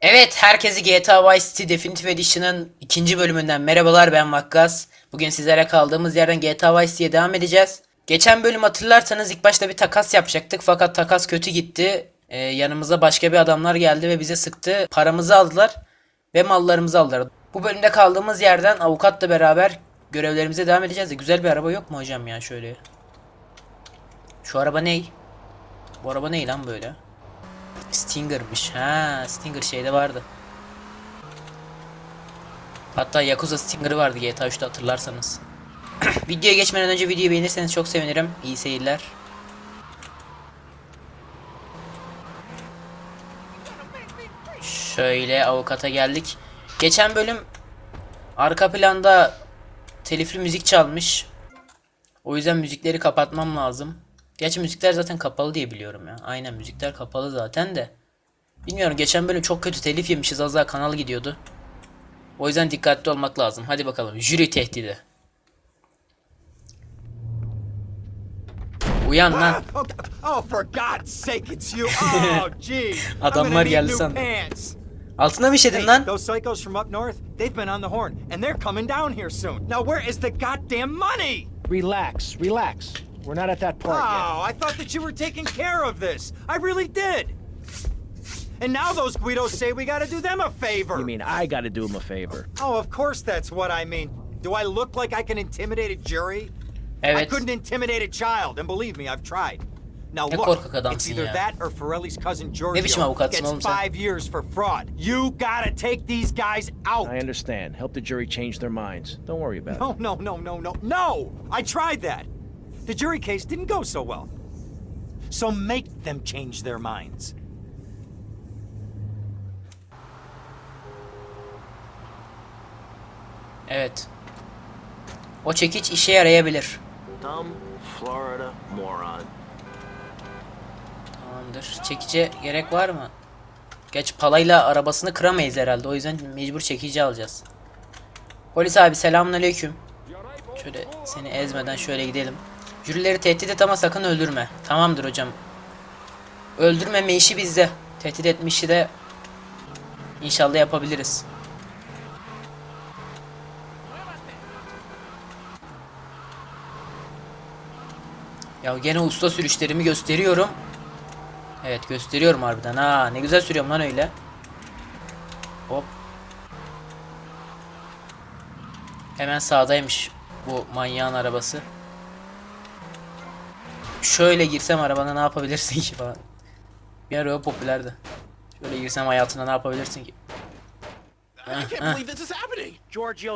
Evet, herkese GTA Vice City Definitive Edition'ın ikinci bölümünden merhabalar ben Vakkas. Bugün sizlere kaldığımız yerden GTA Vice City'ye devam edeceğiz. Geçen bölüm hatırlarsanız ilk başta bir takas yapacaktık fakat takas kötü gitti. Ee, yanımıza başka bir adamlar geldi ve bize sıktı. Paramızı aldılar ve mallarımızı aldılar. Bu bölümde kaldığımız yerden avukatla beraber görevlerimize devam edeceğiz. de Güzel bir araba yok mu hocam ya şöyle? Şu araba ney? Bu araba ney lan böyle? Stinger'mış. Ha, Stinger şeyde vardı. Hatta Yakuza Stinger'ı vardı GTA 3'te hatırlarsanız. Videoya geçmeden önce videoyu beğenirseniz çok sevinirim. İyi seyirler. Şöyle avukata geldik. Geçen bölüm arka planda telifli müzik çalmış. O yüzden müzikleri kapatmam lazım. Gerçi müzikler zaten kapalı diye biliyorum ya. Aynen müzikler kapalı zaten de. Bilmiyorum geçen bölüm çok kötü telif yemişiz az daha kanal gidiyordu. O yüzden dikkatli olmak lazım. Hadi bakalım jüri tehdidi. Uyan lan. Oh, oh, for God's sake, it's you! Oh, Adamlar geldi sandım. Altına bir işedin lan. those psychos from up north, they've been on the horn, and they're coming down here soon. Now, where is the goddamn money? Relax, relax. We're not at that part yet. Oh, I thought that you were taking care of this. I really did. And now those Guidos say we gotta do them a favor. You mean I gotta do them a favor? Oh, of course that's what I mean. Do I look like I can intimidate a jury? I couldn't intimidate a child, and believe me, I've tried. Now Ne look, it's either ya. that or Forelli's cousin biçim Giorgio avukatsın gets oğlum sen? five years for fraud. You gotta take these guys out. I understand. Help the jury change their minds. Don't worry about it. No, no, no, no, no, no! I tried that. The jury case didn't go so well. So make them change their minds. Evet. O çekiç işe yarayabilir. Dumb Florida moron. Tamamdır. Çekice gerek var mı? Geç palayla arabasını kıramayız herhalde. O yüzden mecbur çekici alacağız. Polis abi selamünaleyküm. Şöyle seni ezmeden şöyle gidelim. Jürileri tehdit et ama sakın öldürme. Tamamdır hocam. Öldürmeme işi bizde. Tehdit etme işi de inşallah yapabiliriz. Ya gene usta sürüşlerimi gösteriyorum. Evet gösteriyorum harbiden. Ha ne güzel sürüyorum lan öyle. Hop. Hemen sağdaymış bu manyağın arabası. Şöyle girsem arabana ne yapabilirsin ki falan. Bir ara o popülerdi. Şöyle girsem hayatına ne yapabilirsin ki?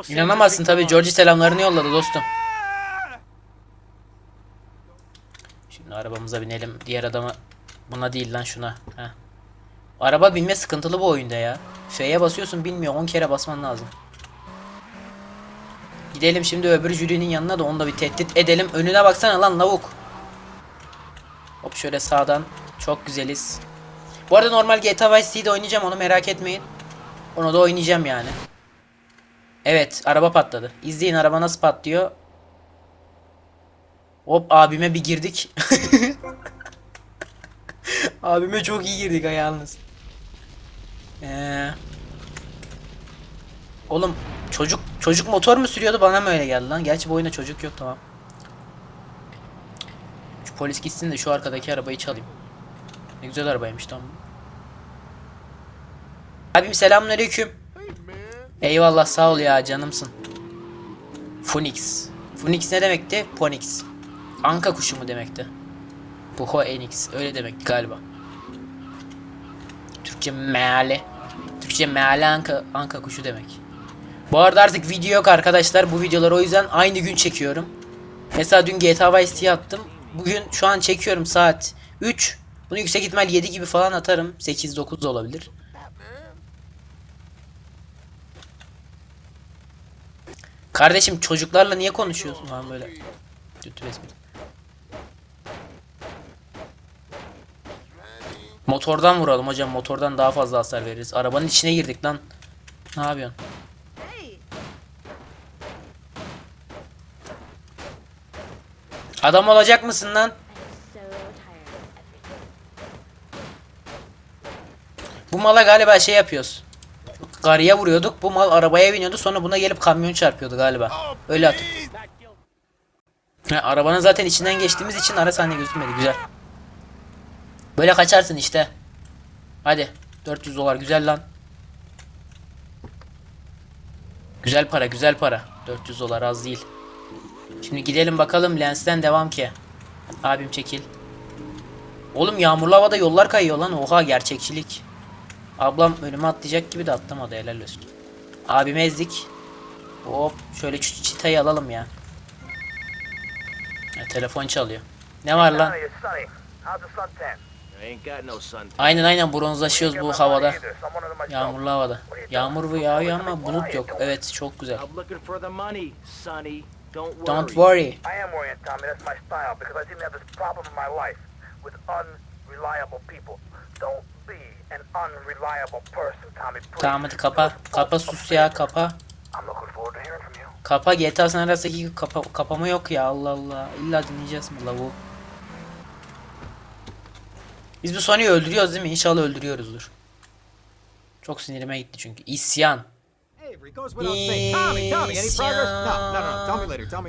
İnanamazsın us tabi. Georgie selamlarını yolladı dostum. Şimdi arabamıza binelim. Diğer adama buna değil lan şuna. Heh. Araba binme sıkıntılı bu oyunda ya. F'ye basıyorsun bilmiyor. 10 kere basman lazım. Gidelim şimdi öbür jürinin yanına da onu da bir tehdit edelim. Önüne baksana lan lavuk. Hop şöyle sağdan. Çok güzeliz. Bu arada normal GTA Vice City'de oynayacağım onu merak etmeyin. Onu da oynayacağım yani. Evet araba patladı. İzleyin araba nasıl patlıyor. Hop abime bir girdik. abime çok iyi girdik ha yalnız. Ee, oğlum çocuk çocuk motor mu sürüyordu bana mı öyle geldi lan? Gerçi bu oyunda çocuk yok tamam. Polis gitsin de şu arkadaki arabayı çalayım. Ne güzel arabaymış tamam. Abim selamünaleyküm. Eyvallah sağ ol ya canımsın. Phoenix. Phoenix ne demekti? Ponix. Anka kuşu mu demekti? Puho Enix. Öyle demek galiba. Türkçe meale. Türkçe meale anka, anka kuşu demek. Bu arada artık video yok arkadaşlar. Bu videoları o yüzden aynı gün çekiyorum. Mesela dün GTA Vice City'ye attım. Bugün şu an çekiyorum saat 3. Bunu yüksek ihtimal 7 gibi falan atarım. 8-9 da olabilir. Kardeşim çocuklarla niye konuşuyorsun falan böyle? Kötü espri. Motordan vuralım hocam. Motordan daha fazla hasar veririz. Arabanın içine girdik lan. Ne yapıyorsun? Adam olacak mısın lan? Bu mala galiba şey yapıyoruz. Karıya vuruyorduk. Bu mal arabaya biniyordu. Sonra buna gelip kamyon çarpıyordu galiba. Öyle at. Ha, arabanın zaten içinden geçtiğimiz için ara sahne gözükmedi. Güzel. Böyle kaçarsın işte. Hadi. 400 dolar güzel lan. Güzel para güzel para. 400 dolar az değil. Şimdi gidelim bakalım lensten devam ki. Abim çekil. Oğlum yağmurlu havada yollar kayıyor lan. Oha gerçekçilik. Ablam önüme atlayacak gibi de atlamadı helal olsun. Abimi ezdik. Hop şöyle şu çitayı alalım ya. Ha, telefon çalıyor. Ne var lan? Aynen aynen bronzlaşıyoruz bu havada. Yağmurlu havada. Yağmur bu yağıyor ama bulut yok. Evet çok güzel. Don't worry. Don't worry. I am worrying, Tommy. That's my style because I seem to have this problem in my life with unreliable people. Don't be an unreliable person, Tommy. Please. Tamam hadi kapa. Kapa sus ya kapa. I'm looking forward to hearing from you. Kapa GTA San Andreas'taki kapa, kapama yok ya Allah Allah. İlla dinleyeceğiz mi lavu? Biz bu Sony'yi öldürüyoruz değil mi? İnşallah öldürüyoruzdur. Çok sinirime gitti çünkü. İsyan.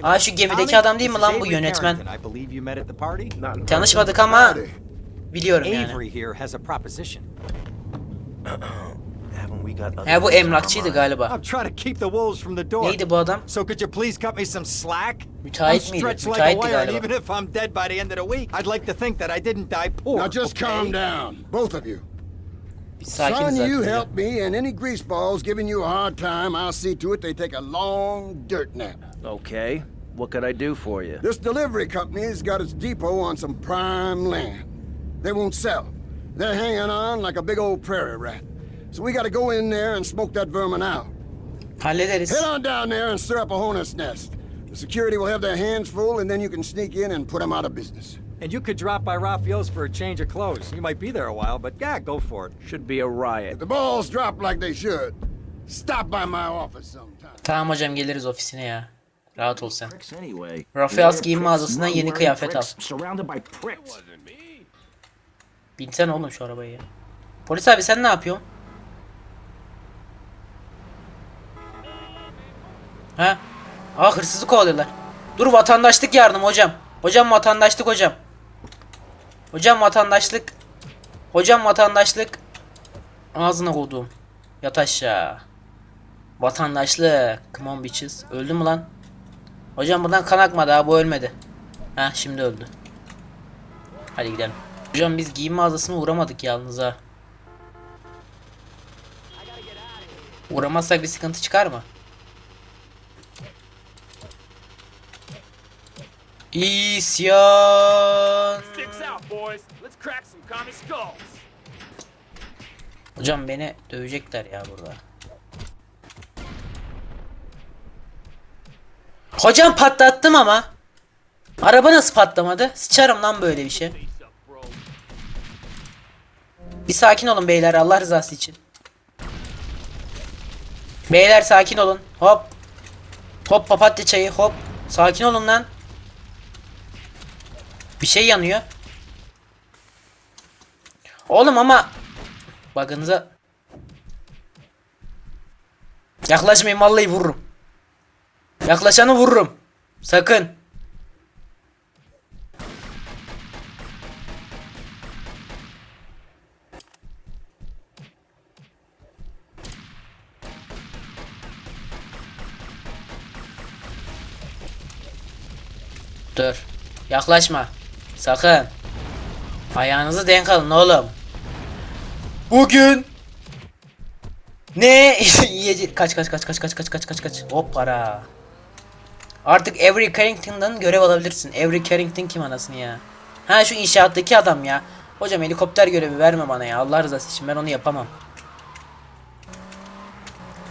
Aa şu gemideki adam değil mi lan bu yönetmen? Tanışmadık ama biliyorum yani. Ha bu emlakçıydı galiba. Neydi bu adam? So could you please cut me some slack? Müteahhit miydi? Müteahhitti galiba. Even if I'm dead by the end of the week, I'd like to think that I didn't die poor. Now just calm down, both of you. Son, zaten. you help me, and any greaseballs giving you a hard time, I'll see to it they take a long dirt nap. Okay. What could I do for you? This delivery company's got its depot on some prime land. They won't sell. They're hanging on like a big old prairie rat. So we gotta go in there and smoke that vermin out. Hallederiz. Head on down there and stir up a hornet's nest. The security will have their hands full, and then you can sneak in and put them out of business. And you could drop by Raphael's for a change of clothes. You might be there a while, but yeah, go for it. Should be a riot. If the balls drop like they should, stop by my office sometime. Tamam hocam geliriz ofisine ya. Rahat ol sen. Giyinme pricks, mağazasından yeni kıyafet al. Binsene oğlum şu arabayı ya. Polis abi sen ne yapıyorsun? Ha? Aa hırsızı kovalıyorlar. Dur vatandaşlık yardım hocam. Hocam vatandaşlık hocam. Hocam vatandaşlık. Hocam vatandaşlık. Ağzına koduğum. Yat aşağı. Vatandaşlık. Come on bitches. Öldü mü lan? Hocam buradan kan akmadı ha bu ölmedi. Ha şimdi öldü. Hadi gidelim. Hocam biz giyim mağazasına uğramadık yalnız ha. Uğramazsak bir sıkıntı çıkar mı? İsyan. Out, boys. Let's crack some commie skulls. Hocam beni dövecekler ya burada. Hocam patlattım ama. Araba nasıl patlamadı? Sıçarım lan böyle bir şey. Bir sakin olun beyler Allah rızası için. Beyler sakin olun. Hop. Hop papatya çayı hop. Sakin olun lan. Bir şey yanıyor. Oğlum ama Bakınıza. Yaklaşmayın vallahi vururum. Yaklaşanı vururum. Sakın. Dur. Yaklaşma. Sakın. Ayağınızı denk alın oğlum. Bugün ne yiyecek kaç kaç kaç kaç kaç kaç kaç kaç kaç hop para. Artık Avery Carrington'dan görev alabilirsin. Avery Carrington kim anasını ya? Ha şu inşaattaki adam ya. Hocam helikopter görevi verme bana ya. Allah rızası için ben onu yapamam.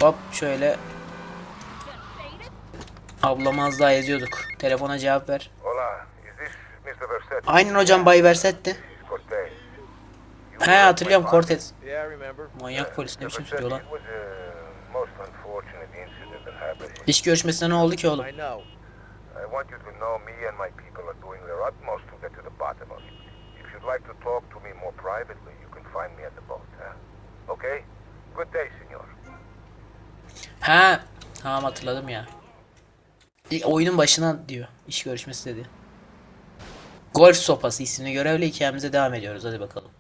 Hop şöyle. Ablamı az daha eziyorduk. Telefona cevap ver. Aynen hocam Bay Versetti. He hatırlıyorum Cortez. Manyak polis ne biçim söylüyor lan. İş görüşmesine ne oldu ki oğlum? I know. I want you to know me and my people are doing their utmost to get to the bottom of it. If you'd like to talk to me more privately, you can find me at the boat, huh? Okay? Good day, senor. Ha, tamam hatırladım ya. İlk oyunun başına diyor. İş görüşmesi dedi. Golf sopası isimli görevle hikayemize devam ediyoruz. Hadi bakalım.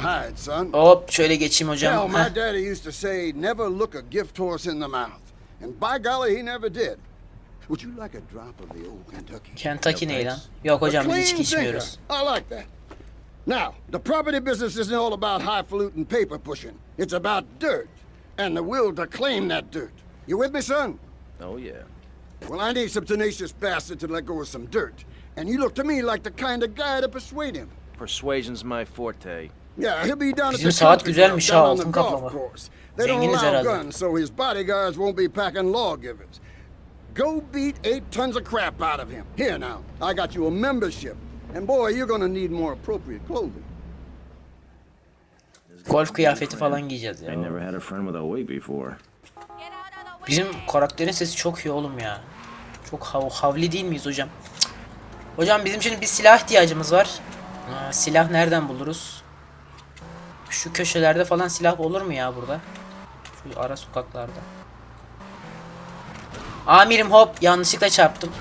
Hide, son. Hop şöyle geçeyim Hell, hocam. my Heh. daddy used to say, never look a gift horse in the mouth. And by golly, he never did. Would you like a drop of the old Kentucky? Kentucky ne lan? Yok hocam biz clean içki içmiyoruz. I like that. Now, the property business isn't all about highfalutin paper pushing. It's about dirt and the will to claim that dirt. You with me, son? Oh, yeah. Well, I need some tenacious bastard to let go of some dirt. And you look to me like the kind of guy to persuade him. Persuasion's my forte. Yeah, he'll be down at Bizim the saat country güzelmiş club ha, down on the altın golf kaplama. course. They don't Zenginiz allow herhalde. guns, so his bodyguards won't be packing lawgivers. Go beat eight tons of crap out of him. Here now, I got you a membership. And boy, you're gonna need more appropriate clothing. Golf kıyafeti falan giyeceğiz ya. I never had a friend with a wig before. Bizim karakterin sesi çok iyi oğlum ya. Çok hav havli değil miyiz hocam? Hocam bizim şimdi bir silah ihtiyacımız var. Aa, silah nereden buluruz? Şu köşelerde falan silah olur mu ya burada? Şu ara sokaklarda. Amirim hop yanlışlıkla çarptım.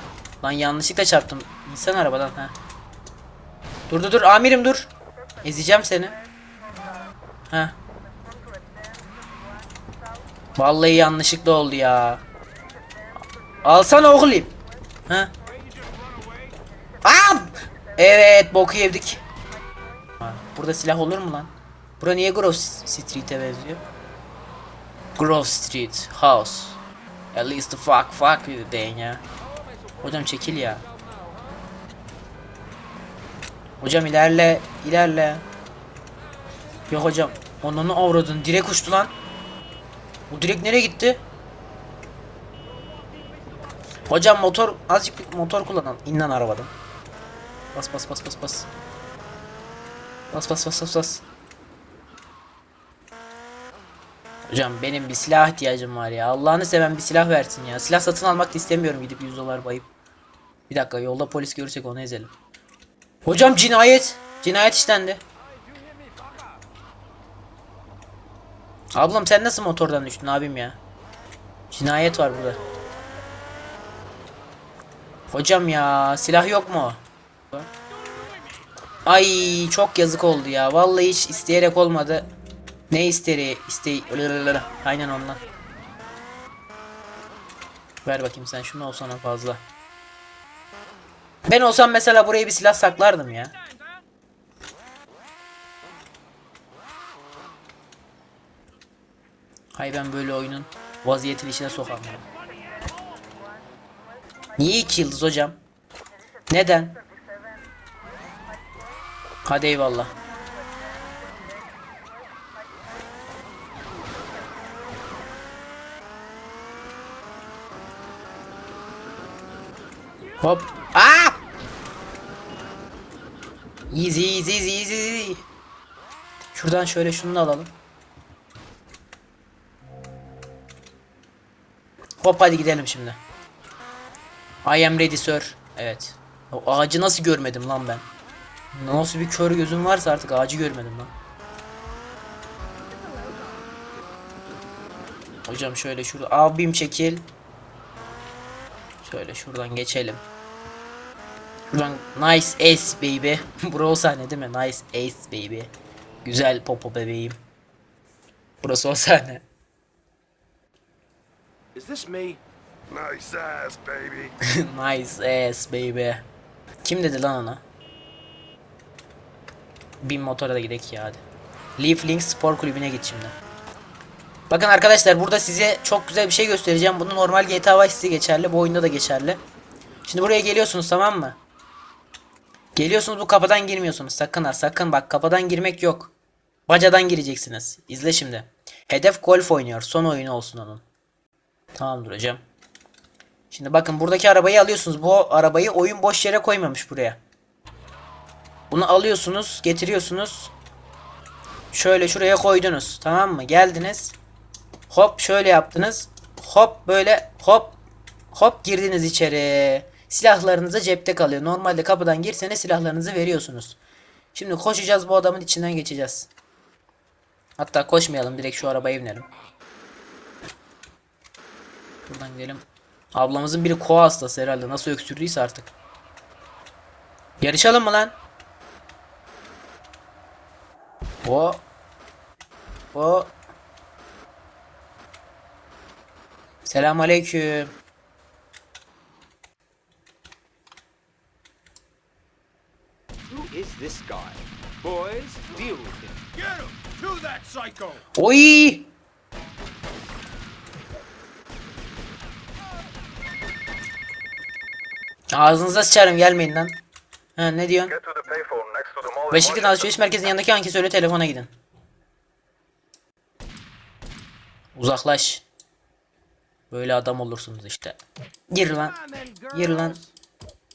Lan yanlışlıkla çarptım. İnsan arabadan ha. Dur dur dur amirim dur. Ezeceğim seni. Ha. Vallahi yanlışlıkla oldu ya. Alsana oğlum. Ha? Aa! Evet boku yedik. Burada silah olur mu lan? Bura niye Grove Street'e benziyor? Grove Street House. At least the fuck fuck with the ya. Hocam çekil ya. Hocam ilerle, ilerle. Yok hocam. Onunu avradın. Direkt uçtu lan. Bu direkt nereye gitti? Hocam motor azıcık bir motor kullanalım. İn arabadan. Bas bas bas bas bas. Bas bas bas bas bas. Hocam benim bir silah ihtiyacım var ya. Allah'ını seven bir silah versin ya. Silah satın almak istemiyorum gidip 100 dolar bayıp. Bir dakika yolda polis görürsek onu ezelim. Hocam cinayet. Cinayet işlendi. Ablam sen nasıl motordan düştün abim ya? Cinayet var burada. Hocam ya silah yok mu? Ay çok yazık oldu ya. Vallahi hiç isteyerek olmadı. Ne isteri istey Lırırırı. Aynen ondan. Ver bakayım sen şunu olsana fazla. Ben olsam mesela buraya bir silah saklardım ya. Hay ben böyle oyunun vaziyetin içine sokamam. Niye iki yıldız hocam? Neden? Hadi eyvallah. Hop. Aa! Easy easy easy easy easy. Şuradan şöyle şunu da alalım. Hop hadi gidelim şimdi. I am ready sir. Evet. O ağacı nasıl görmedim lan ben? Nasıl bir kör gözüm varsa artık ağacı görmedim lan. Hocam şöyle şurada abim çekil. Şöyle şuradan geçelim. Şuradan nice ace baby. Burası o sahne değil mi? Nice ace baby. Güzel popo bebeğim. Burası o sahne. Is this me? Nice ass, baby. nice ass baby. Kim dedi lan ona? Bin motora da gidelim ya hadi. Leaf Link Spor Kulübü'ne git şimdi. Bakın arkadaşlar burada size çok güzel bir şey göstereceğim. Bunu normal GTA Vice geçerli. Bu oyunda da geçerli. Şimdi buraya geliyorsunuz tamam mı? Geliyorsunuz bu kapıdan girmiyorsunuz. Sakın ha sakın bak kapıdan girmek yok. Bacadan gireceksiniz. İzle şimdi. Hedef golf oynuyor. Son oyunu olsun onun. Tamamdır hocam. Şimdi bakın buradaki arabayı alıyorsunuz. Bu arabayı oyun boş yere koymamış buraya. Bunu alıyorsunuz, getiriyorsunuz. Şöyle şuraya koydunuz. Tamam mı? Geldiniz. Hop şöyle yaptınız. Hop böyle hop hop girdiniz içeri. Silahlarınız cepte kalıyor. Normalde kapıdan girseniz silahlarınızı veriyorsunuz. Şimdi koşacağız bu adamın içinden geçeceğiz. Hatta koşmayalım direkt şu arabaya binelim. Buradan gidelim. Ablamızın biri koa hastası herhalde. Nasıl öksürdüyse artık. Yarışalım mı lan? O. O. Selam aleyküm. Who is this guy? Boys, deal with him. Get him! To that psycho! Oy! Ağzınıza sıçarım gelmeyin lan. Ha ne diyorsun? Get to the payphone Beşiktaş alışveriş merkezinin yanındaki ankesörle telefona gidin. Uzaklaş. Böyle adam olursunuz işte. Gir lan. Gir lan.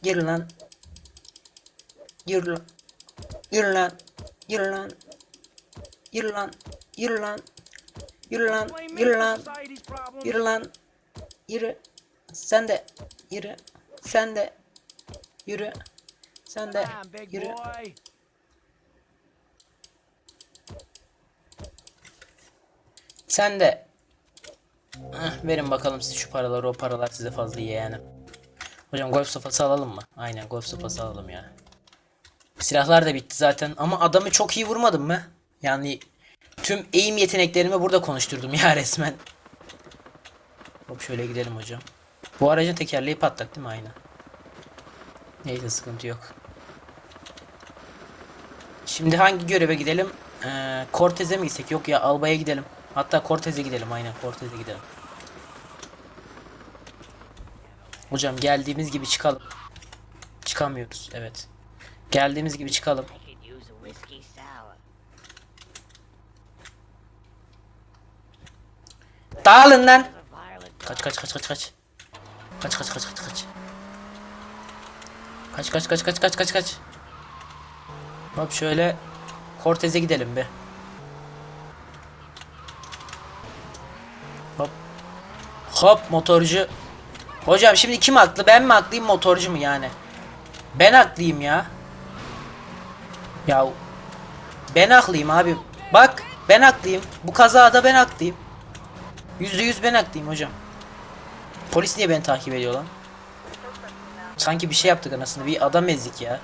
Gir lan. Gir lan. Gir lan. Gir lan. Gir lan. Gir lan. Yürü lan. Yürü lan. Yürü lan. Yürü. Sen de. Yürü. Sen de. Yürü. Sen de. Yürü. Sen de. Heh, verin bakalım siz şu paraları o paralar size fazla iyi yani. Hocam golf sopası alalım mı? Aynen golf sopası alalım ya. Silahlar da bitti zaten ama adamı çok iyi vurmadım mı? Yani tüm aim yeteneklerimi burada konuşturdum ya resmen. Hop şöyle gidelim hocam. Bu aracın tekerleği patlak değil mi? Aynen. Neyse sıkıntı yok. Şimdi hangi göreve gidelim? Ee, Cortez'e mi gitsek? Yok ya Alba'ya gidelim. Hatta Cortez'e gidelim aynen Cortez'e gidelim. Hocam geldiğimiz gibi çıkalım. Çıkamıyoruz evet. Geldiğimiz gibi çıkalım. Dağılın lan. Kaç kaç kaç kaç kaç. Kaç kaç kaç kaç kaç. Kaç kaç kaç kaç kaç kaç kaç. Hop şöyle Cortez'e gidelim bir. Hop motorcu. Hocam şimdi kim haklı? Ben mi haklıyım motorcu mu yani? Ben haklıyım ya. Ya ben haklıyım abi. Bak ben haklıyım. Bu kazada ben haklıyım. Yüzde yüz ben haklıyım hocam. Polis niye beni takip ediyor lan? Sanki bir şey yaptık anasını. Bir adam ezdik ya.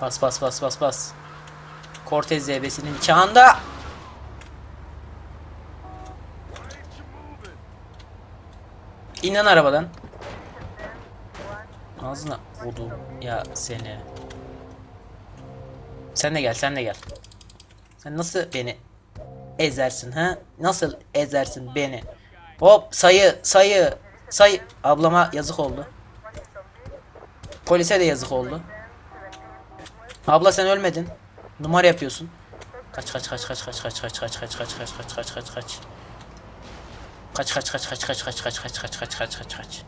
Bas bas bas bas bas. Cortez ZB'sinin nikahında. İn lan arabadan. Ağzına vurdu ya seni. Sen de gel sen de gel. Sen nasıl beni ezersin ha? Nasıl ezersin beni? Hop sayı sayı sayı ablama yazık oldu. Polise de yazık oldu. Abla sen ölmedin. Numara yapıyorsun. Kaç kaç kaç kaç kaç kaç kaç kaç kaç kaç kaç kaç kaç kaç kaç. Kaç kaç kaç kaç kaç kaç kaç kaç kaç kaç kaç kaç kaç.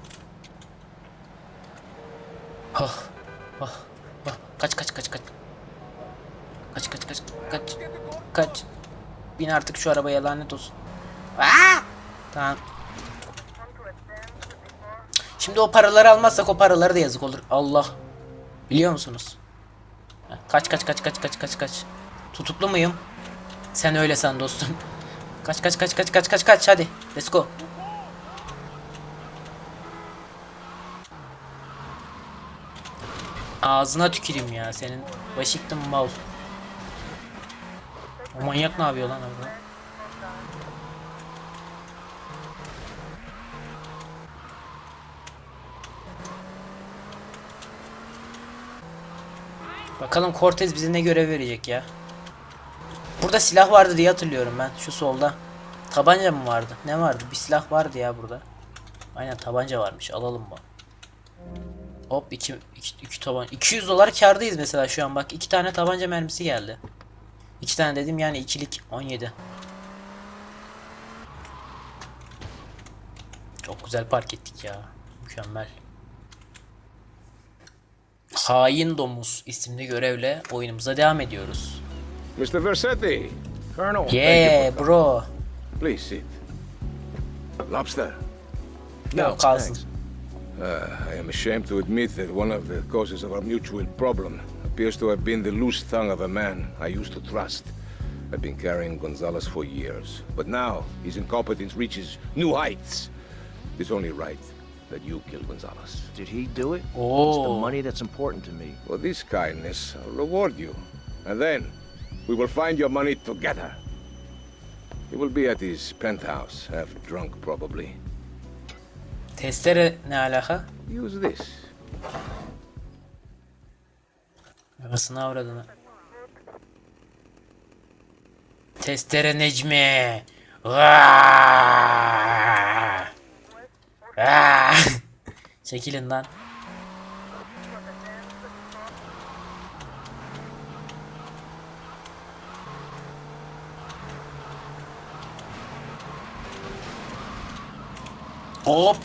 Oh. Oh. Oh. Kaç kaç kaç kaç. Kaç kaç kaç kaç. Kaç. Bin artık şu arabaya lanet olsun. Aa! Tamam. Şimdi o paraları almazsak o paraları da yazık olur. Allah. Biliyor musunuz? Kaç kaç kaç kaç kaç kaç kaç. Tutuklu muyum? Sen öyle san dostum. Kaç kaç kaç kaç kaç kaç kaç hadi. Let's go. Ağzına tüküreyim ya senin. Washington mal. O manyak ne yapıyor lan orada? Bakalım Cortez bize ne görev verecek ya. Burada silah vardı diye hatırlıyorum ben. Şu solda. Tabanca mı vardı? Ne vardı? Bir silah vardı ya burada. Aynen tabanca varmış. Alalım bu. Hop iki, iki, iki taban 200 dolar kardayız mesela şu an bak iki tane tabanca mermisi geldi. İki tane dedim yani ikilik 17. Çok güzel park ettik ya. Mükemmel. Hain Domuz isimli görevle oyunumuza devam ediyoruz. Mr. Versetti, Colonel. Yeah bro. please sit. Lobster. No, Yok thanks. Uh, I am ashamed to admit that one of the causes of our mutual problem appears to have been the loose tongue of a man I used to trust. I've been carrying Gonzalez for years, but now his incompetence reaches new heights. It's only right that you kill Gonzalez. Did he do it? Oh. It's the Oh. money that's important to me. For this kindness, I'll reward you. And then we will find your money together. He will be at his penthouse, half drunk probably. Testere ne alaka? Use this. Arasına avradını. Testere Necmi. Vaaay! Aa! Çekilin lan. Hop.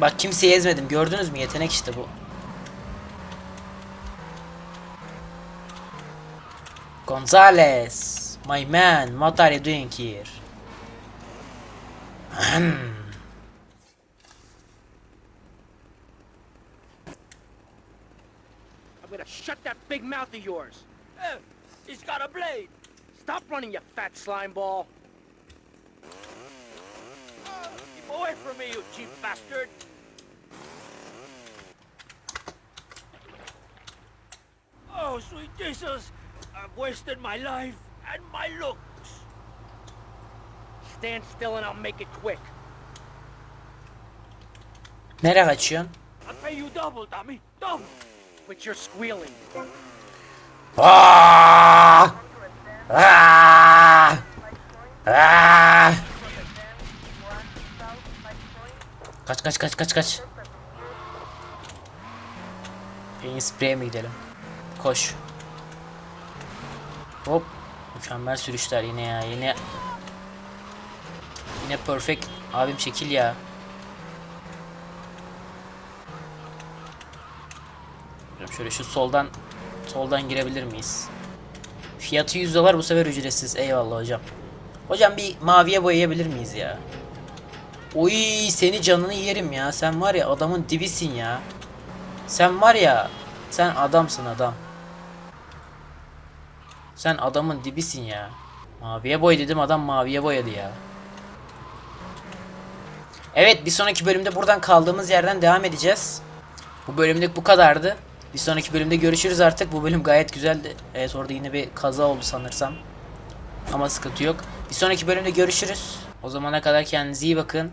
Bak kimseyi ezmedim. Gördünüz mü? Yetenek işte bu. Gonzales, my man, what are you doing here? I'm gonna shut that big mouth of yours. Eh, he's got a blade. Stop running, you fat slime ball. Away from me, you cheap bastard. Oh, sweet Jesus. I've wasted my life and my looks. Stand still and I'll make it quick. Nereye kaçıyorsun? I'll pay you double, dummy. Double. But you're squealing. Aa! Aa! Aa! Kaç kaç kaç kaç kaç. En spreye mi gidelim? Koş. Hop. Mükemmel sürüşler yine ya. Yine Yine perfect. Abim çekil ya. Şöyle şu soldan soldan girebilir miyiz? Fiyatı 100 dolar bu sefer ücretsiz. Eyvallah hocam. Hocam bir maviye boyayabilir miyiz ya? Oy seni canını yerim ya. Sen var ya adamın dibisin ya. Sen var ya sen adamsın adam. Sen adamın dibisin ya. Maviye boy dedim adam maviye boyadı ya. Evet bir sonraki bölümde buradan kaldığımız yerden devam edeceğiz. Bu bölümlük bu kadardı. Bir sonraki bölümde görüşürüz artık. Bu bölüm gayet güzeldi. Evet orada yine bir kaza oldu sanırsam. Ama sıkıntı yok. Bir sonraki bölümde görüşürüz. O zamana kadar kendinize iyi bakın.